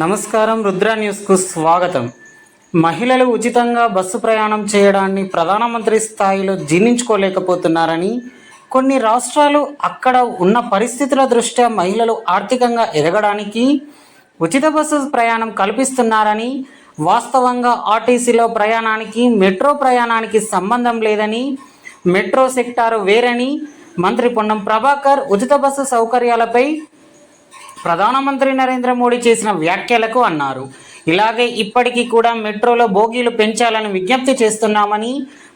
నమస్కారం రుద్ర న్యూస్కు స్వాగతం. మహిళలు ఉచితంగా బస్సు ప్రయాణం చేయడాన్ని ప్రధానమంత్రి స్థాయిలో జీర్ణించుకోలేకపోతున్నారని కొన్ని రాష్ట్రాలు అక్కడ ఉన్న పరిస్థితుల దృష్ట్యా మహిళలు ఆర్థికంగా ఎదగడానికి ఉచిత బస్సు ప్రయాణం కల్పిస్తున్నారని వాస్తవంగా ఆర్టీసీలో ప్రయాణానికి మెట్రో ప్రయాణానికి సంబంధం లేదని మెట్రో సెక్టారు వేరని మంత్రి పొన్నం ప్రభాకర్ ఉచిత బస్సు సౌకర్యాలపై ప్రధానమంత్రి నరేంద్ర మోడీ చేసిన వ్యాఖ్యలకు అన్నారు. ఇలాగే ఇప్పటికీ కూడా మెట్రోలో బోగీలు పెంచాలని విజ్ఞప్తి చేస్తున్నామని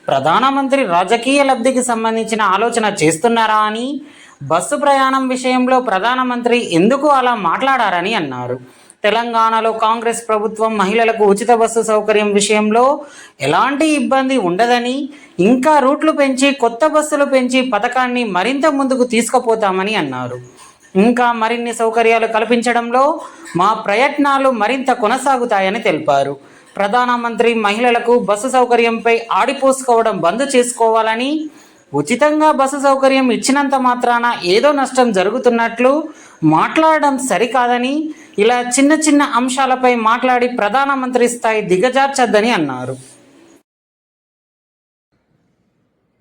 ప్రధానమంత్రి రాజకీయ లబ్ధికి సంబంధించిన ఆలోచన చేస్తున్నారా అని బస్సు ప్రయాణం విషయంలో ప్రధానమంత్రి ఎందుకు అలా మాట్లాడారని అన్నారు. తెలంగాణలో కాంగ్రెస్ ప్రభుత్వం మహిళలకు ఉచిత బస్సు సౌకర్యం విషయంలో ఎలాంటి ఇబ్బంది ఉండదని ఇంకా రూట్లు పెంచి కొత్త బస్సులు పెంచి పథకాన్ని మరింత ముందుకు తీసుకుపోతామని అన్నారు. ఇంకా మరిన్ని సౌకర్యాలు కల్పించడంలో మా ప్రయత్నాలు మరింత కొనసాగుతాయని తెలిపారు. ప్రధానమంత్రి మహిళలకు బస్సు సౌకర్యంపై ఆడిపోసుకోవడం బంద్ చేసుకోవాలని ఉచితంగా బస్సు సౌకర్యం ఇచ్చినంత మాత్రాన ఏదో నష్టం జరుగుతున్నట్లు మాట్లాడడం సరికాదని ఇలా చిన్న చిన్న అంశాలపై మాట్లాడి ప్రధానమంత్రి స్థాయి దిగజార్చద్దని అన్నారు.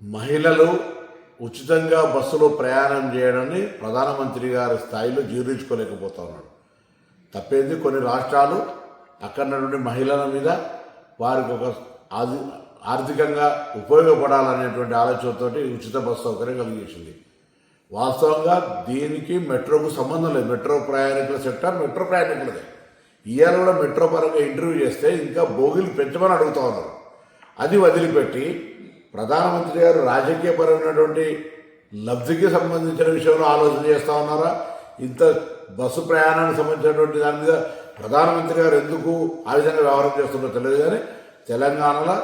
మహిళలు ఉచితంగా బస్సులో ప్రయాణం చేయడాన్ని ప్రధానమంత్రి గారి స్థాయిలో జీర్ణించుకోలేకపోతా ఉన్నాడు. తప్పేంది? కొన్ని రాష్ట్రాలు అక్కడ నుండి మహిళల మీద వారికి ఒక ఆది ఆర్థికంగా ఉపయోగపడాలనేటువంటి ఆలోచనతోటి ఉచిత బస్సు సౌకర్యం కలిగేసింది. వాస్తవంగా దీనికి మెట్రోకు సంబంధం లేదు. మెట్రో ప్రయాణికుల సెక్టర్ మెట్రో ప్రయాణికులదే. ఇవాళ కూడా మెట్రో పరంగా ఇంటర్వ్యూ చేస్తే ఇంకా బోగిలు పెంచమని అడుగుతా ఉన్నారు. అది వదిలిపెట్టి ప్రధానమంత్రి గారు రాజకీయపరమైనటువంటి లబ్ధికి సంబంధించిన విషయంలో ఆలోచన చేస్తూ ఉన్నారా? ఇంత బస్సు ప్రయాణానికి సంబంధించినటువంటి దాని మీద ప్రధానమంత్రి గారు ఎందుకు ఆ విధంగా వ్యవహారం చేస్తున్నారో తెలియదు కానీ తెలంగాణలో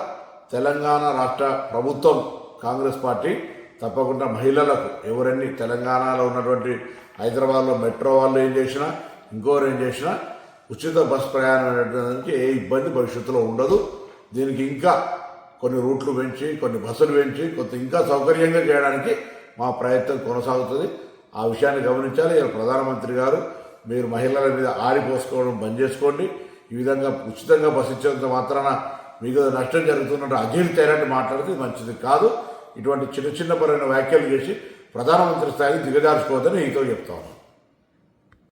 తెలంగాణ రాష్ట్ర ప్రభుత్వం కాంగ్రెస్ పార్టీ తప్పకుండా మహిళలకు ఎవరన్నీ తెలంగాణలో ఉన్నటువంటి హైదరాబాద్లో మెట్రో వాళ్ళు ఏం చేసినా ఇంకోరు ఏం చేసినా ఉచిత బస్ ప్రయాణం అనేటువంటి ఏ ఇబ్బంది భవిష్యత్తులో ఉండదు. దీనికి ఇంకా కొన్ని రూట్లు పెంచి కొన్ని బస్సులు పెంచి కొంత ఇంకా సౌకర్యంగా చేయడానికి మా ప్రయత్నం కొనసాగుతుంది. ఆ విషయాన్ని గమనించాలి. ఇలా ప్రధానమంత్రి గారు మీరు మహిళల మీద ఆరిపోసుకోవడం బంద్ చేసుకోండి. ఈ విధంగా ఉచితంగా బస్సు ఇచ్చేంత మాత్రాన మీకు నష్టం జరుగుతున్నట్టు అజీర్తైనట్టు మాట్లాడితే మంచిది కాదు. ఇటువంటి చిన్న చిన్న పరమైన వ్యాఖ్యలు చేసి ప్రధానమంత్రి స్థాయికి దిగజార్చుకోవద్దని ఈతో చెప్తాను